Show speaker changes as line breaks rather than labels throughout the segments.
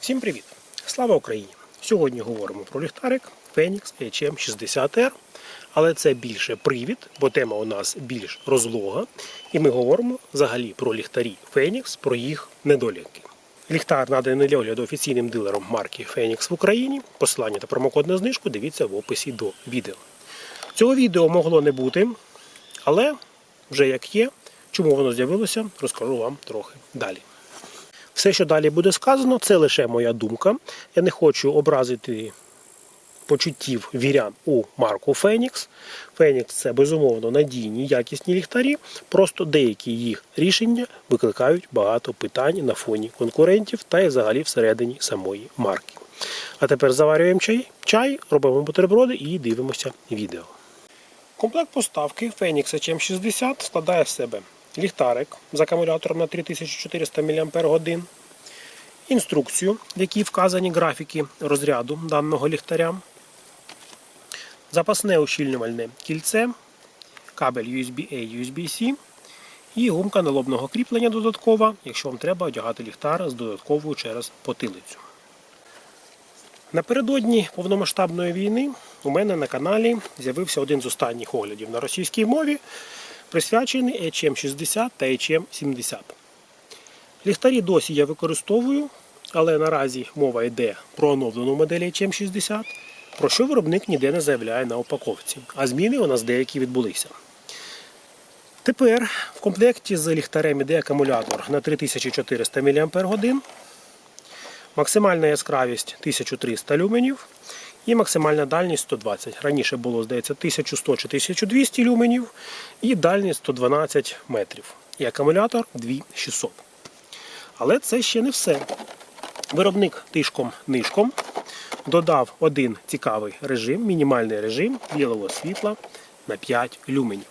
Всім привіт! Слава Україні! Сьогодні говоримо про ліхтарик Phoenix HM60R, але це більше привід, бо тема у нас більш розлога. І ми говоримо взагалі про ліхтарі Phoenix, про їх недоліки. Ліхтар наданий для огляду офіційним дилером марки Phoenix в Україні. Посилання та промокод на знижку дивіться в описі до відео. Цього відео могло не бути, але вже як є. Чому воно з'явилося, розкажу вам трохи далі. Все, що далі буде сказано, це лише моя думка. Я не хочу образити почуттів вірян у марку Фенікс. Фенікс це безумовно надійні, якісні ліхтарі. Просто деякі їх рішення викликають багато питань на фоні конкурентів та й взагалі всередині самої марки. А тепер заварюємо чай, чай робимо бутерброди і дивимося відео. Комплект поставки Phoenix HM60 складає в себе ліхтарик з акумулятором на 3400 мАч, інструкцію, в якій вказані графіки розряду даного ліхтаря, запасне ущільнювальне кільце, кабель USB-A, USB-C і гумка налобного кріплення додаткова, якщо вам треба одягати ліхтар з додатковою через потилицю. Напередодні повномасштабної війни у мене на каналі з'явився один з останніх оглядів на російській мові, присвячений HM60 та HM70. Ліхтарі досі я використовую, але наразі мова йде про оновлену модель HM60, про що виробник ніде не заявляє на упаковці, а зміни у нас деякі відбулися. Тепер в комплекті з ліхтарем іде акумулятор на 3400 мАч, максимальна яскравість 1300 люменів і максимальна дальність 120. Раніше було, здається, 1100 чи 1200 люменів і дальність 112 метрів. І акумулятор 2600. Але це ще не все. Виробник тишком-нишком додав один цікавий режим, мінімальний режим білого світла на 5 люменів.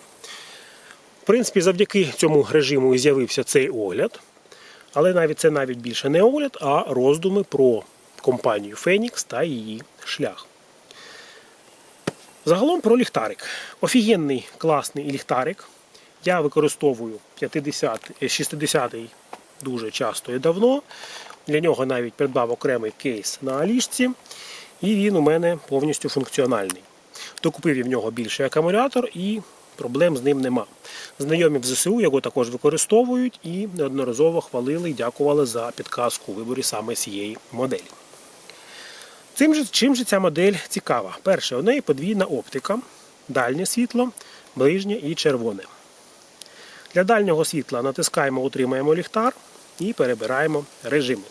В принципі, завдяки цьому режиму і з'явився цей огляд. Але навіть це навіть більше не огляд, а роздуми про компанію Phoenix та її шлях. Загалом про ліхтарик. Офігенний класний ліхтарик. Я використовую 50, 60-й дуже часто і давно. Для нього навіть придбав окремий кейс на алішці. І він у мене повністю функціональний. Докупив я в нього більший акумулятор і проблем з ним нема. Знайомі в ЗСУ його також використовують і неодноразово хвалили і дякували за підказку у виборі саме цієї моделі. Цим же, чим же ця модель цікава? Перше, у неї подвійна оптика, дальнє світло, ближнє і червоне. Для дальнього світла натискаємо, утримаємо ліхтар і перебираємо режими.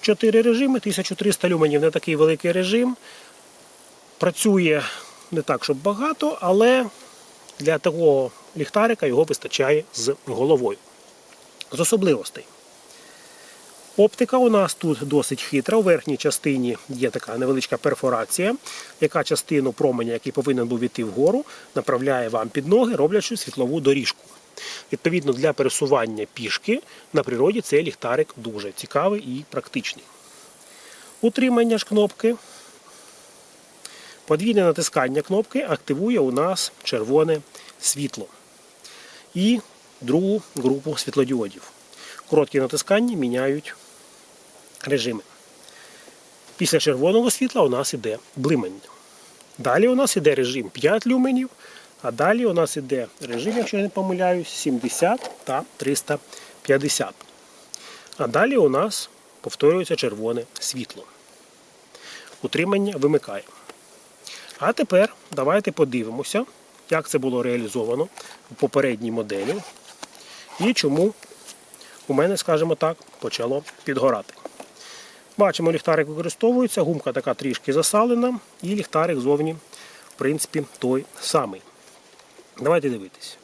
Чотири режими, 1300 люменів не такий великий режим. Працює не так, щоб багато, але для такого ліхтарика його вистачає з головою. З особливостей. Оптика у нас тут досить хитра. У верхній частині є така невеличка перфорація, яка частину променя, який повинен був іти вгору, направляє вам під ноги, роблячи світлову доріжку. Відповідно, для пересування пішки на природі цей ліхтарик дуже цікавий і практичний. Утримання ж кнопки. Подвійне натискання кнопки активує у нас червоне світло і другу групу світлодіодів. Короткі натискання міняють режими. Після червоного світла у нас іде блимання. Далі у нас іде режим 5 люменів, а далі у нас іде режим, якщо я не помиляюсь, 70 та 350. А далі у нас повторюється червоне світло. Утримання вимикаємо. А тепер давайте подивимося, як це було реалізовано у попередній моделі і чому у мене, скажімо так, почало підгорати. Бачимо, ліхтарик використовується, гумка така трішки засалена, і ліхтарик зовні, в принципі, той самий. Давайте дивитись.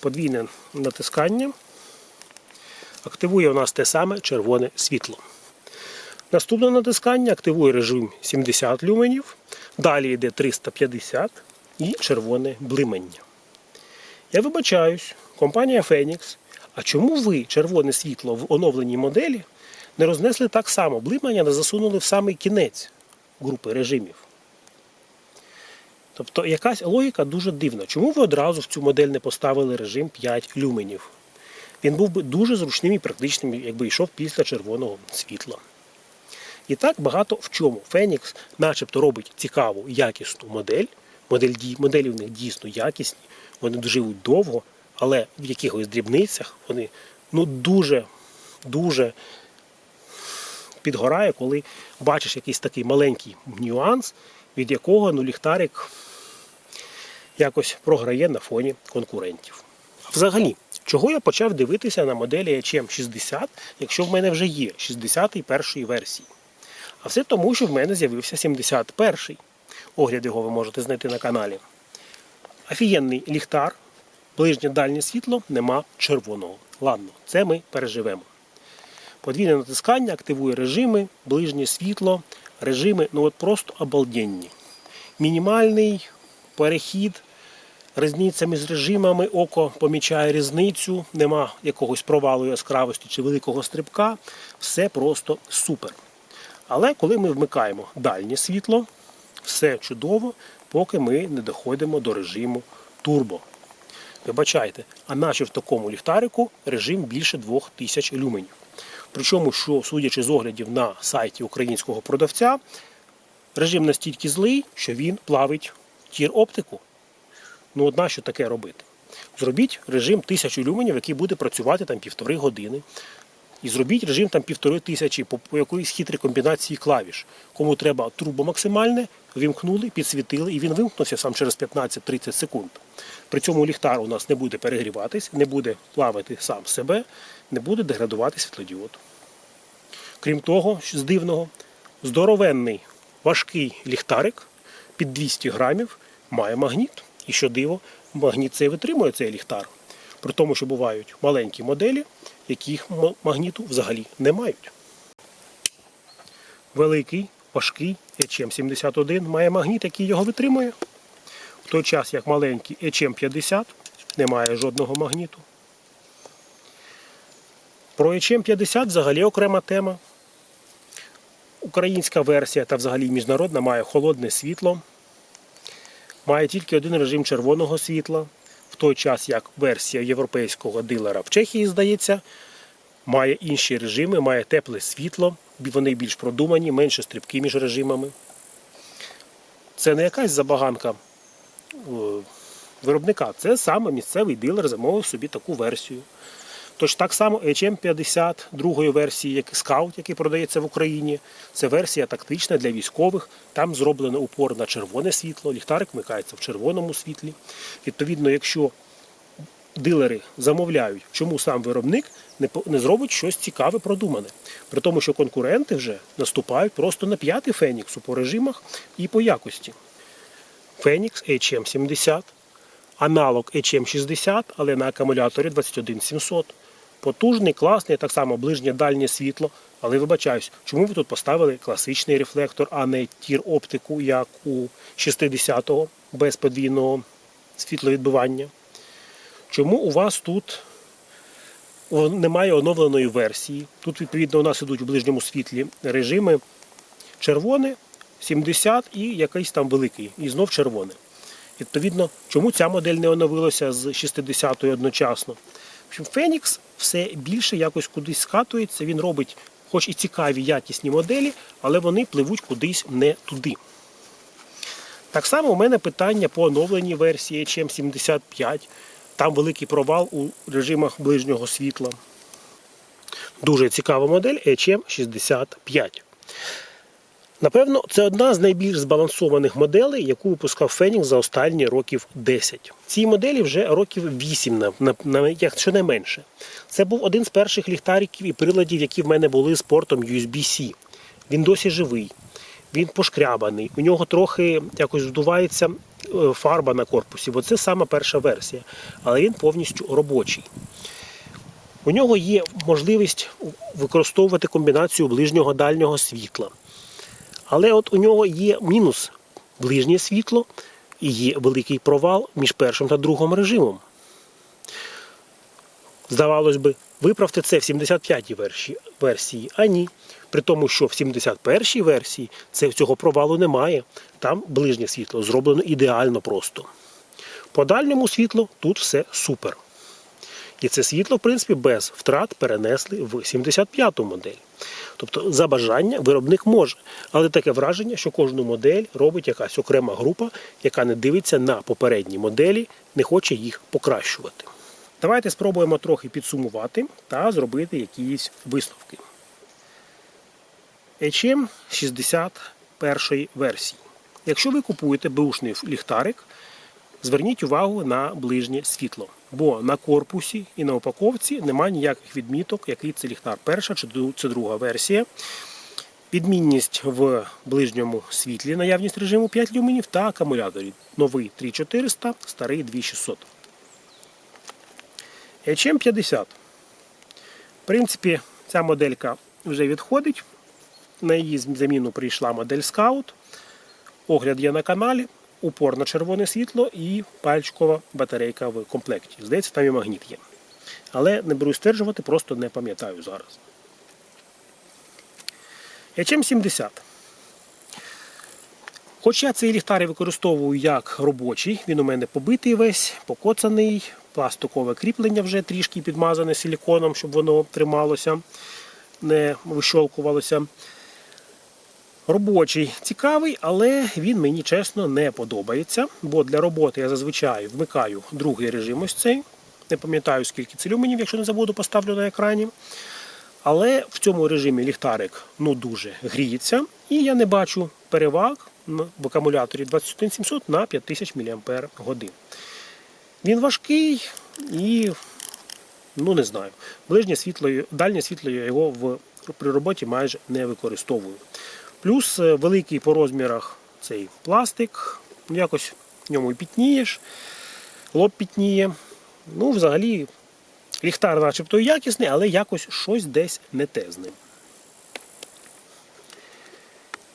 Подвійне натискання активує у нас те саме червоне світло. Наступне натискання активує режим 70 люменів, далі йде 350 і червоне блимання. Я вибачаюсь, компанія Phoenix, а чому ви червоне світло в оновленій моделі не рознесли так само, блимання не засунули в самий кінець групи режимів? Тобто якась логіка дуже дивна. Чому ви одразу в цю модель не поставили режим 5 люменів? Він був би дуже зручним і практичним, якби йшов після червоного світла. І так багато в чому. Фенікс начебто робить цікаву, якісну модель. Модель, моделі в них дійсно якісні, вони живуть довго, але в якихось дрібницях вони ну, дуже, дуже підгорає, коли бачиш якийсь такий маленький нюанс, від якого ну, ліхтарик якось програє на фоні конкурентів. А взагалі, чого я почав дивитися на моделі HM60, якщо в мене вже є 61 версії? А все тому, що в мене з'явився 71-й. Огляд його ви можете знайти на каналі. Офігенний ліхтар, ближнє дальнє світло, нема червоного. Ладно, це ми переживемо. Подвійне натискання активує режими, ближнє світло, режими, ну от просто обалденні. Мінімальний перехід, різниця між режимами, око помічає різницю, нема якогось провалу яскравості чи великого стрибка, все просто супер. Але коли ми вмикаємо дальнє світло, все чудово, поки ми не доходимо до режиму турбо. Вибачайте, а наче в такому ліхтарику режим більше 2000 люменів. Причому, що, судячи з оглядів на сайті українського продавця, режим настільки злий, що він плавить тір оптику. Ну, одна, нащо таке робити? Зробіть режим 1000 люменів, який буде працювати там півтори години. І зробіть режим там півтори тисячі по, якоїсь хитрій комбінації клавіш. Кому треба турбо максимальне, вимкнули, підсвітили, і він вимкнувся сам через 15-30 секунд. При цьому ліхтар у нас не буде перегріватись, не буде плавати сам себе, не буде деградувати світлодіод. Крім того, з дивного, здоровенний важкий ліхтарик під 200 грамів має магніт. І що диво, магніт цей витримує цей ліхтар. При тому, що бувають маленькі моделі, яких магніту взагалі не мають. Великий, важкий HM71 має магніт, який його витримує. В той час, як маленький HM50 не має жодного магніту. Про HM50 взагалі окрема тема. Українська версія та взагалі міжнародна має холодне світло. Має тільки один режим червоного світла, в той час як версія європейського дилера в Чехії, здається, має інші режими, має тепле світло, вони більш продумані, менше стрибки між режимами. Це не якась забаганка е, виробника, це саме місцевий дилер замовив собі таку версію. Тож так само HM50 другої версії, як Scout, який продається в Україні, це версія тактична для військових. Там зроблено упор на червоне світло, ліхтарик вмикається в червоному світлі. Відповідно, якщо дилери замовляють, чому сам виробник не, не зробить щось цікаве, продумане. При тому, що конкуренти вже наступають просто на п'ятий Феніксу по режимах і по якості. Фенікс HM70, аналог HM60, але на акумуляторі 21700. Потужний, класний, так само ближнє дальнє світло. Але вибачаюсь, чому ви тут поставили класичний рефлектор, а не тір оптику, як у 60-го без подвійного світловідбивання? Чому у вас тут немає оновленої версії? Тут, відповідно, у нас ідуть у ближньому світлі режими червоне, 70 і якийсь там великий, і знов червоне. Відповідно, чому ця модель не оновилася з 60-ї одночасно? Фенікс все більше якось кудись скатується, він робить хоч і цікаві якісні моделі, але вони пливуть кудись не туди. Так само у мене питання по оновленій версії HM75. Там великий провал у режимах ближнього світла. Дуже цікава модель HM65. Напевно, це одна з найбільш збалансованих моделей, яку випускав Фенікс за останні років 10. Цій моделі вже років 8, на, на, на, не. Це був один з перших ліхтариків і приладів, які в мене були з портом USB-C. Він досі живий, він пошкрябаний, у нього трохи якось здувається е, фарба на корпусі, бо це саме перша версія, але він повністю робочий. У нього є можливість використовувати комбінацію ближнього дальнього світла. Але от у нього є мінус ближнє світло і є великий провал між першим та другим режимом. Здавалось би, виправте це в 75-й версії, а ні. При тому, що в 71-й версії це, цього провалу немає. Там ближнє світло зроблено ідеально просто. По дальньому світлу тут все супер. І це світло, в принципі, без втрат перенесли в 75-ту модель. Тобто за бажання виробник може. Але таке враження, що кожну модель робить якась окрема група, яка не дивиться на попередні моделі, не хоче їх покращувати. Давайте спробуємо трохи підсумувати та зробити якісь висновки. HM 61 версії. Якщо ви купуєте бушний ліхтарик, зверніть увагу на ближнє світло, бо на корпусі і на упаковці немає ніяких відміток, який це ліхтар. Перша чи це друга версія. Відмінність в ближньому світлі, наявність режиму 5 люменів та акумуляторів. Новий 3400, старий 2600. HM50. В принципі, ця моделька вже відходить. На її заміну прийшла модель Scout. Огляд є на каналі, упор на червоне світло і пальчикова батарейка в комплекті. Здається, там і магніт є. Але не беру стверджувати, просто не пам'ятаю зараз. HM70. Хоч я цей ліхтар використовую як робочий, він у мене побитий весь, покоцаний, пластикове кріплення вже трішки підмазане силіконом, щоб воно трималося, не вищолкувалося. Робочий цікавий, але він мені чесно не подобається, бо для роботи я зазвичай вмикаю другий режим ось цей. Не пам'ятаю, скільки це якщо не забуду, поставлю на екрані. Але в цьому режимі ліхтарик ну дуже гріється, і я не бачу переваг в акумуляторі 21700 на 5000 мАч. Він важкий і, ну не знаю, ближнє світло, дальнє світло я його в, при роботі майже не використовую. Плюс е, великий по розмірах цей пластик, якось в ньому і пітнієш, лоб пітніє. Ну, взагалі, ліхтар начебто якісний, але якось щось десь не те з ним.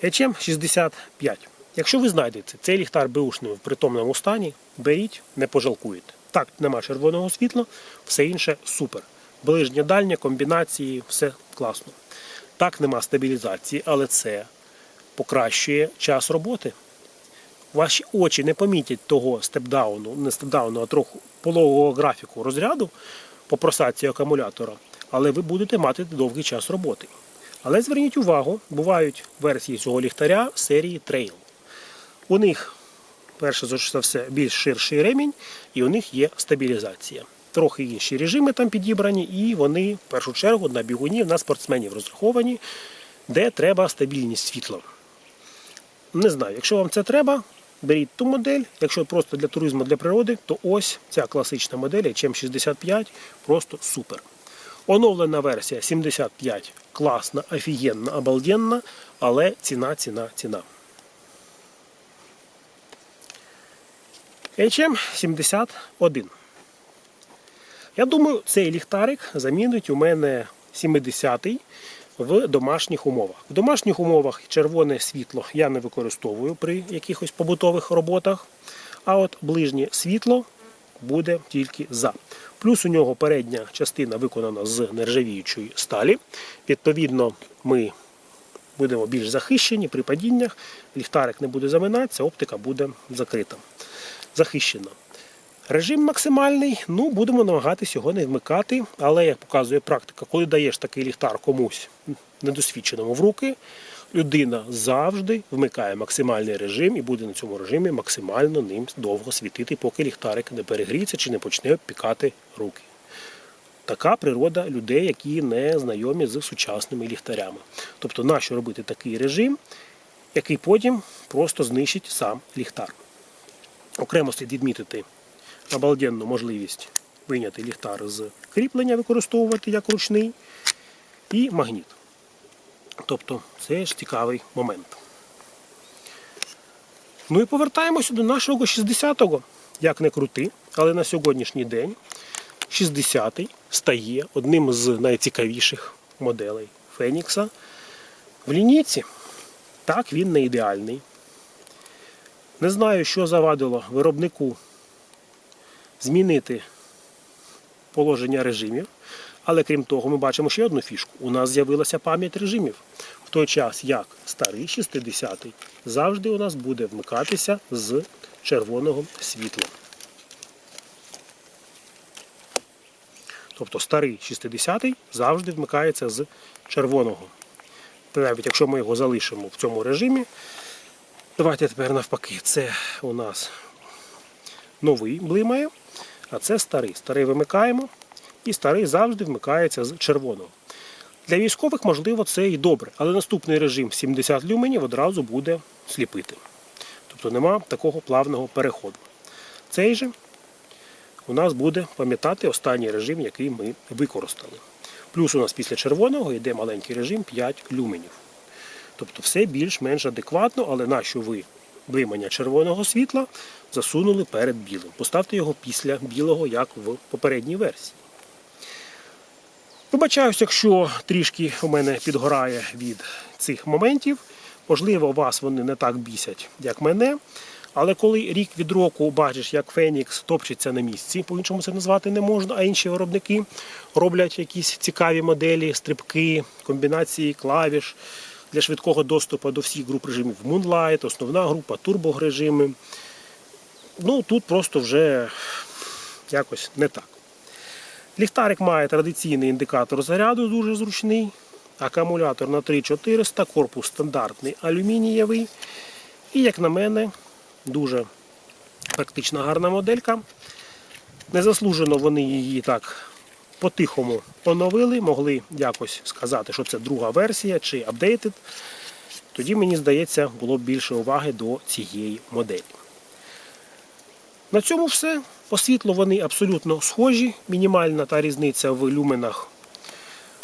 HM 65. Якщо ви знайдете цей ліхтар беушний в притомному стані, беріть, не пожалкуєте. Так, нема червоного світла, все інше супер. Ближнє дальнє, комбінації, все класно. Так, нема стабілізації, але це покращує час роботи. Ваші очі не помітять того степдауну, не степдауну, а трохи пологового графіку розряду по просадці акумулятора, але ви будете мати довгий час роботи. Але зверніть увагу, бувають версії цього ліхтаря серії Trail. У них, перше за все, більш ширший ремінь, і у них є стабілізація. Трохи інші режими там підібрані, і вони в першу чергу на бігунів, на спортсменів розраховані, де треба стабільність світла. Не знаю, якщо вам це треба, беріть ту модель. Якщо просто для туризму, для природи, то ось ця класична модель HM65 просто супер. Оновлена версія 75 класна, офігенна, обалденна, але ціна, ціна, ціна. HM71. Я думаю, цей ліхтарик замінить у мене 70-й в домашніх умовах. В домашніх умовах червоне світло я не використовую при якихось побутових роботах, а от ближнє світло буде тільки за. Плюс у нього передня частина виконана з нержавіючої сталі. Відповідно, ми будемо більш захищені при падіннях, ліхтарик не буде заминатися, оптика буде закрита, захищена. Режим максимальний, ну будемо намагатися його не вмикати, але як показує практика, коли даєш такий ліхтар комусь недосвідченому в руки, людина завжди вмикає максимальний режим і буде на цьому режимі максимально ним довго світити, поки ліхтарик не перегріється чи не почне пікати руки. Така природа людей, які не знайомі з сучасними ліхтарями. Тобто, нащо робити такий режим, який потім просто знищить сам ліхтар. Окремо слід відмітити обалденну можливість виняти ліхтар з кріплення, використовувати як ручний, і магніт. Тобто це ж цікавий момент. Ну і повертаємося до нашого 60-го. Як не крути, але на сьогоднішній день 60-й стає одним з найцікавіших моделей Фенікса в лінійці. Так, він не ідеальний. Не знаю, що завадило виробнику змінити положення режимів. Але крім того, ми бачимо ще одну фішку. У нас з'явилася пам'ять режимів. В той час, як старий 60-й завжди у нас буде вмикатися з червоного світла. Тобто старий 60-й завжди вмикається з червоного. навіть якщо ми його залишимо в цьому режимі, давайте тепер навпаки, це у нас новий блимає, а це старий. Старий вимикаємо, і старий завжди вмикається з червоного. Для військових, можливо, це і добре, але наступний режим 70 люменів одразу буде сліпити. Тобто нема такого плавного переходу. Цей же у нас буде пам'ятати останній режим, який ми використали. Плюс у нас після червоного йде маленький режим 5 люменів. Тобто все більш-менш адекватно, але нащо ви блимання червоного світла засунули перед білим. Поставте його після білого, як в попередній версії. Вибачаюсь, якщо трішки у мене підгорає від цих моментів. Можливо, вас вони не так бісять, як мене. Але коли рік від року бачиш, як Фенікс топчеться на місці, по-іншому це назвати не можна, а інші виробники роблять якісь цікаві моделі, стрибки, комбінації клавіш для швидкого доступу до всіх груп режимів Moonlight, основна група, турборежими. Ну тут просто вже якось не так. Ліхтарик має традиційний індикатор заряду, дуже зручний. Акумулятор на 3400, корпус стандартний алюмінієвий. І, як на мене, дуже практична гарна моделька. Незаслужено вони її так по-тихому оновили, могли якось сказати, що це друга версія чи апдейтед. Тоді, мені здається, було б більше уваги до цієї моделі. На цьому все. По світлу вони абсолютно схожі. Мінімальна та різниця в люменах,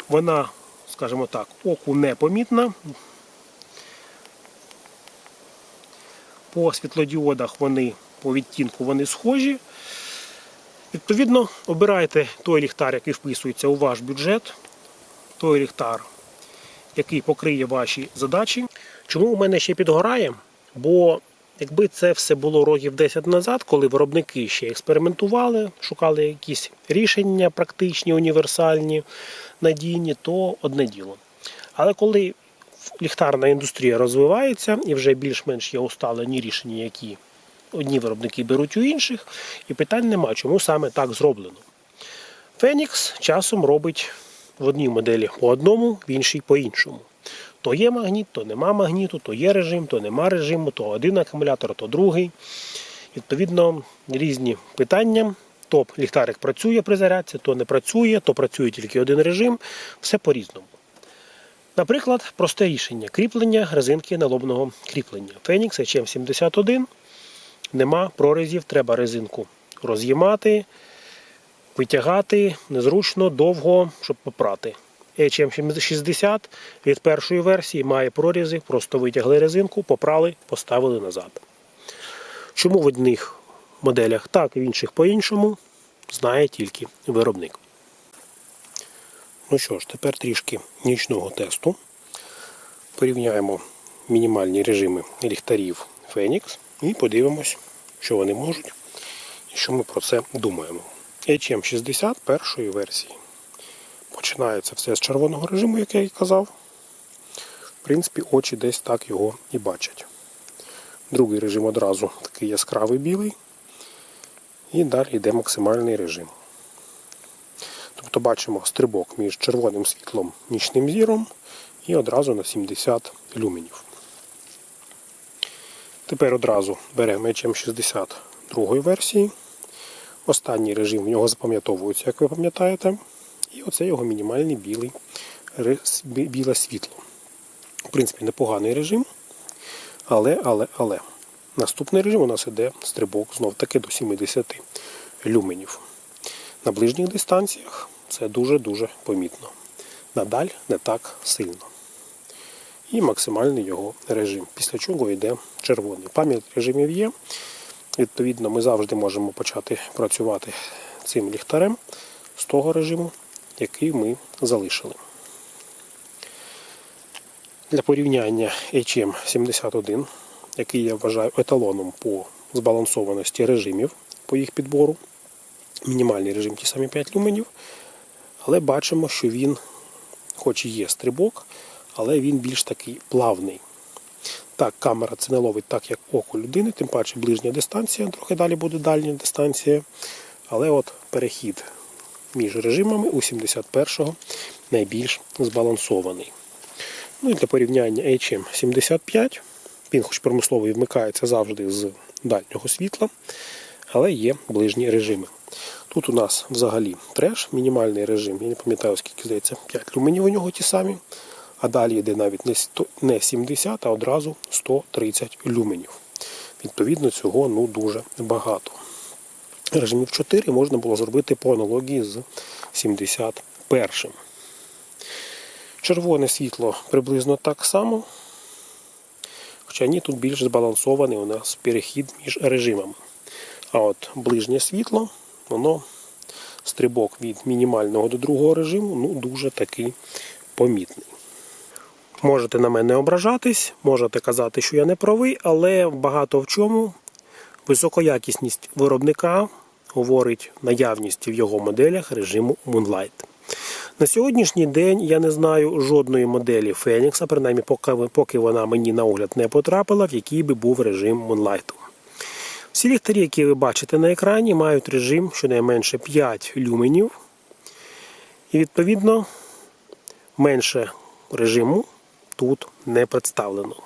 вона, скажімо так, оку непомітна. По світлодіодах вони по відтінку вони схожі. Відповідно, обирайте той ліхтар, який вписується у ваш бюджет, той ліхтар, який покриє ваші задачі. Чому у мене ще підгорає? Бо якби це все було років 10 назад, коли виробники ще експериментували, шукали якісь рішення практичні, універсальні, надійні, то одне діло. Але коли ліхтарна індустрія розвивається і вже більш-менш є усталені рішення, які одні виробники беруть у інших, і питань нема, чому саме так зроблено. Фенікс часом робить в одній моделі по одному, в іншій по іншому. То є магніт, то нема магніту, то є режим, то нема режиму, то один акумулятор, то другий. Відповідно, різні питання. То ліхтарик працює при зарядці, то не працює, то працює тільки один режим, все по-різному. Наприклад, просте рішення кріплення резинки налобного кріплення. Phoenix HM71 нема прорізів, треба резинку роз'їмати, витягати незручно, довго, щоб попрати. HM60 від першої версії має прорізи, просто витягли резинку, попрали, поставили назад. Чому в одних моделях так, в інших по-іншому, знає тільки виробник. Ну що ж, тепер трішки нічного тесту. Порівняємо мінімальні режими ліхтарів Phoenix і подивимось, що вони можуть і що ми про це думаємо. HM60 першої версії. Починається все з червоного режиму, як я і казав. В принципі, очі десь так його і бачать. Другий режим одразу такий яскравий білий. І далі йде максимальний режим. Тобто бачимо стрибок між червоним світлом нічним зіром і одразу на 70 люменів. Тепер одразу беремо HM60 другої версії. Останній режим в нього запам'ятовується, як ви пам'ятаєте. І оце його мінімальний білий, біле світло. В принципі, непоганий режим. Але, але, але. Наступний режим у нас іде стрибок знов таки до 70 люменів. На ближніх дистанціях це дуже-дуже помітно. Надаль не так сильно. І максимальний його режим. Після чого йде червоний. Пам'ять режимів є. Відповідно, ми завжди можемо почати працювати цим ліхтарем з того режиму, який ми залишили. Для порівняння HM71, який я вважаю еталоном по збалансованості режимів по їх підбору. Мінімальний режим ті самі 5 люменів. Але бачимо, що він, хоч і є стрибок, але він більш такий плавний. Так, камера це не ловить так, як око людини, тим паче ближня дистанція, трохи далі буде дальня дистанція. Але от перехід між режимами у 71-го найбільш збалансований. Ну і для порівняння HM75. Він хоч промисловий вмикається завжди з дальнього світла, але є ближні режими. Тут у нас взагалі треш, мінімальний режим, я не пам'ятаю, скільки здається, 5 люменів у нього ті самі. А далі йде навіть не 100 не 70, а одразу 130 люменів. Відповідно, цього ну, дуже багато. Режимів 4 можна було зробити по аналогії з 71. Червоне світло приблизно так само. Хоча ні, тут більш збалансований у нас перехід між режимами. А от ближнє світло, воно стрибок від мінімального до другого режиму ну, дуже такий помітний. Можете на мене ображатись, можете казати, що я не правий, але багато в чому високоякісність виробника говорить наявність в його моделях режиму Moonlight. На сьогоднішній день я не знаю жодної моделі Фенікса, принаймні поки, вона мені на огляд не потрапила, в якій би був режим Moonlight. Всі ліхтарі, які ви бачите на екрані, мають режим щонайменше 5 люменів. І відповідно менше режиму тут не представлено.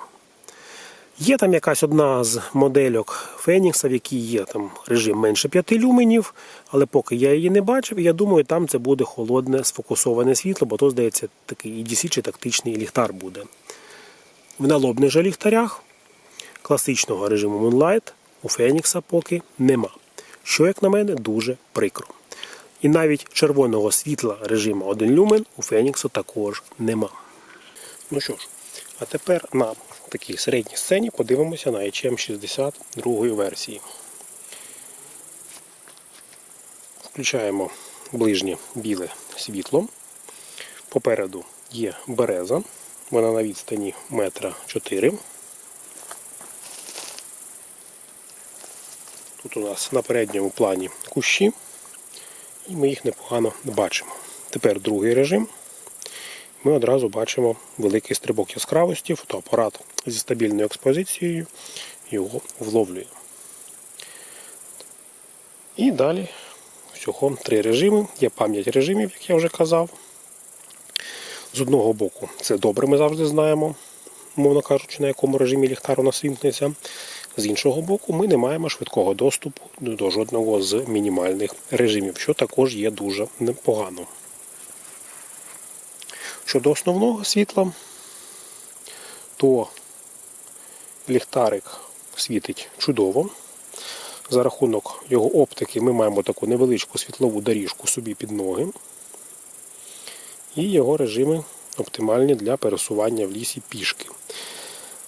Є там якась одна з модельок Фенікса, в якій є там режим менше 5 люменів, але поки я її не бачив, я думаю, там це буде холодне сфокусоване світло, бо то, здається, такий EDC чи тактичний ліхтар буде. В налобних же ліхтарях класичного режиму Moonlight у Фенікса поки нема. Що, як на мене, дуже прикро. І навіть червоного світла режиму 1 люмен у Феніксу також нема. Ну що ж, а тепер на такій середній сцені подивимося на HM62 версії. Включаємо ближнє біле світло. Попереду є береза. Вона на відстані метра 4. Тут у нас на передньому плані кущі, і ми їх непогано бачимо. Тепер другий режим. Ми одразу бачимо великий стрибок яскравості, фотоапарат зі стабільною експозицією його вловлює. І далі всього три режими. Є пам'ять режимів, як я вже казав. З одного боку, це добре, ми завжди знаємо, мовно кажучи, на якому режимі ліхтар у нас вімкнеться. З іншого боку, ми не маємо швидкого доступу до жодного з мінімальних режимів, що також є дуже непогано. Щодо основного світла, то ліхтарик світить чудово. За рахунок його оптики ми маємо таку невеличку світлову доріжку собі під ноги. І його режими оптимальні для пересування в лісі пішки.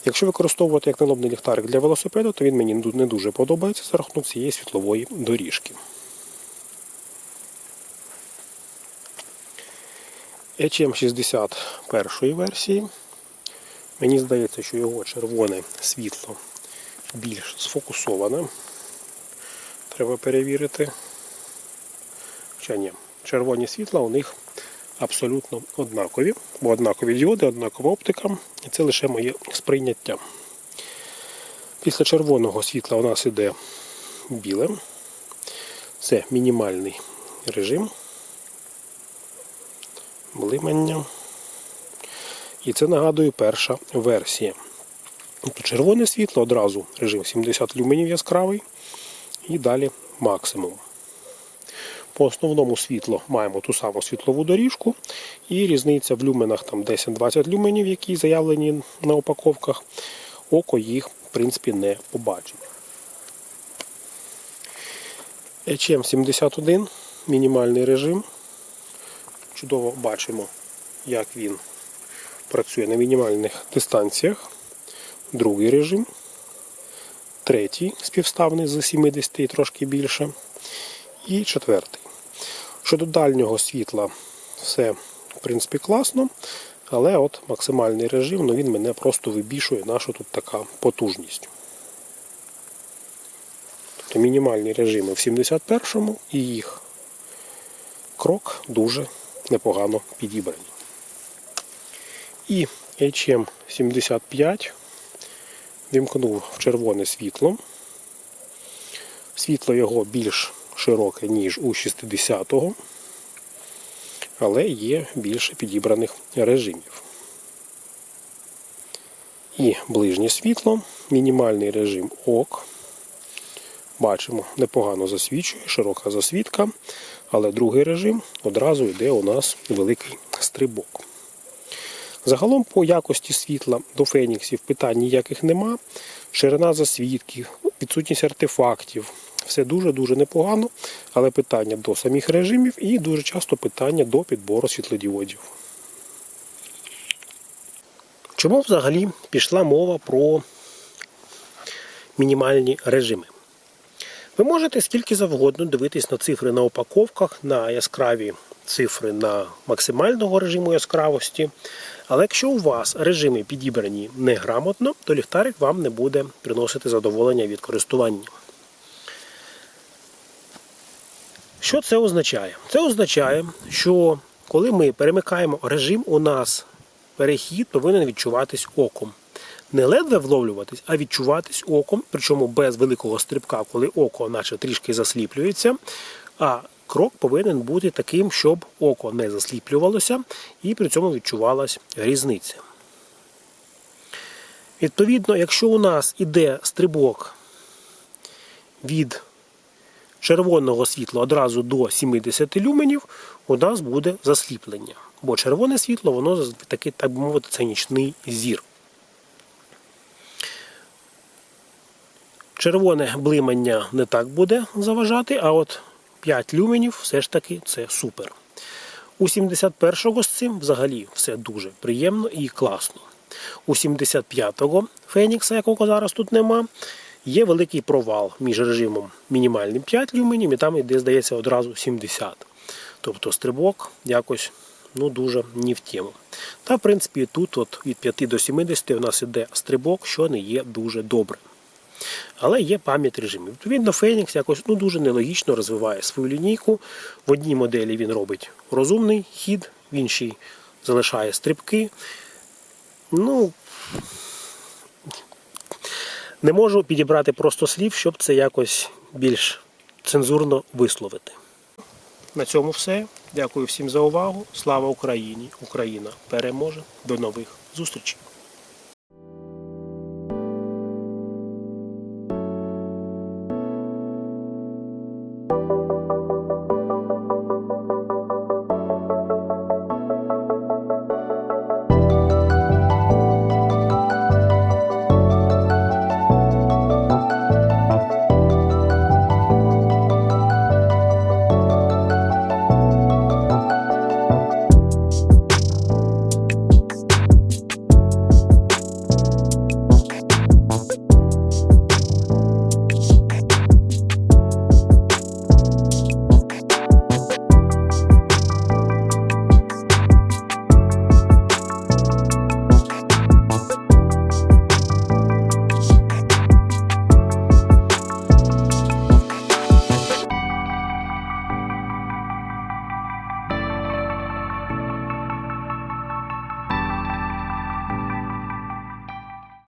Якщо використовувати як налобний ліхтарик для велосипеду, то він мені не дуже подобається за рахунок цієї світлової доріжки. HM61 версії. Мені здається, що його червоне світло більш сфокусоване. Треба перевірити. Хоча ні, червоні світла у них абсолютно однакові, бо однакові діоди, однакова оптика, і це лише моє сприйняття. Після червоного світла у нас іде біле. Це мінімальний режим. Блимання. І це нагадую перша версія. Тобто червоне світло одразу режим 70 люменів яскравий і далі максимум. По основному світлу маємо ту саму світлову доріжку і різниця в люменах там 10-20 люменів, які заявлені на упаковках. Око їх, в принципі, не побачить. HM71 мінімальний режим. Чудово бачимо, як він працює на мінімальних дистанціях. Другий режим. Третій співставний з 70 і трошки більше. І четвертий. Щодо дальнього світла, все, в принципі, класно. Але от максимальний режим, ну він мене просто вибішує, наша тут така потужність. Тобто мінімальні режими в 71-му і їх крок дуже непогано підібрані. І HM75 вімкнув в червоне світло. Світло його більш широке, ніж у 60-го, але є більше підібраних режимів. і ближнє світло, мінімальний режим ок. Бачимо, непогано засвічує, широка засвітка, але другий режим одразу йде у нас великий стрибок. Загалом по якості світла до феніксів питань ніяких нема. Ширина засвідків, відсутність артефактів. Все дуже-дуже непогано, але питання до самих режимів і дуже часто питання до підбору світлодіодів. Чому взагалі пішла мова про мінімальні режими? Ви можете скільки завгодно дивитись на цифри на упаковках, на яскраві цифри на максимального режиму яскравості. Але якщо у вас режими підібрані неграмотно, то ліхтарик вам не буде приносити задоволення від користування. Що це означає? Це означає, що коли ми перемикаємо режим, у нас перехід повинен відчуватись оком. Не ледве вловлюватись, а відчуватись оком, причому без великого стрибка, коли око наче трішки засліплюється. А крок повинен бути таким, щоб око не засліплювалося і при цьому відчувалась різниця. Відповідно, якщо у нас іде стрибок від червоного світла одразу до 70 люменів, у нас буде засліплення. Бо червоне світло, воно таки, так би мовити, це нічний зір. Червоне блимання не так буде заважати, а от 5 люменів все ж таки це супер. У 71-го з цим взагалі все дуже приємно і класно. У 75-го Фенікса, якого зараз тут нема, є великий провал між режимом мінімальним 5 люменів і там іде, здається, одразу 70. Тобто стрибок якось ну, дуже ні в тему. Та, в принципі, тут от від 5 до 70 у нас іде стрибок, що не є дуже добре. Але є пам'ять режимів. Відповідно, Phoenix якось ну, дуже нелогічно розвиває свою лінійку. В одній моделі він робить розумний хід, в іншій залишає стрибки. Ну, не можу підібрати просто слів, щоб це якось більш цензурно висловити. На цьому все. Дякую всім за увагу. Слава Україні! Україна переможе. До нових зустрічей!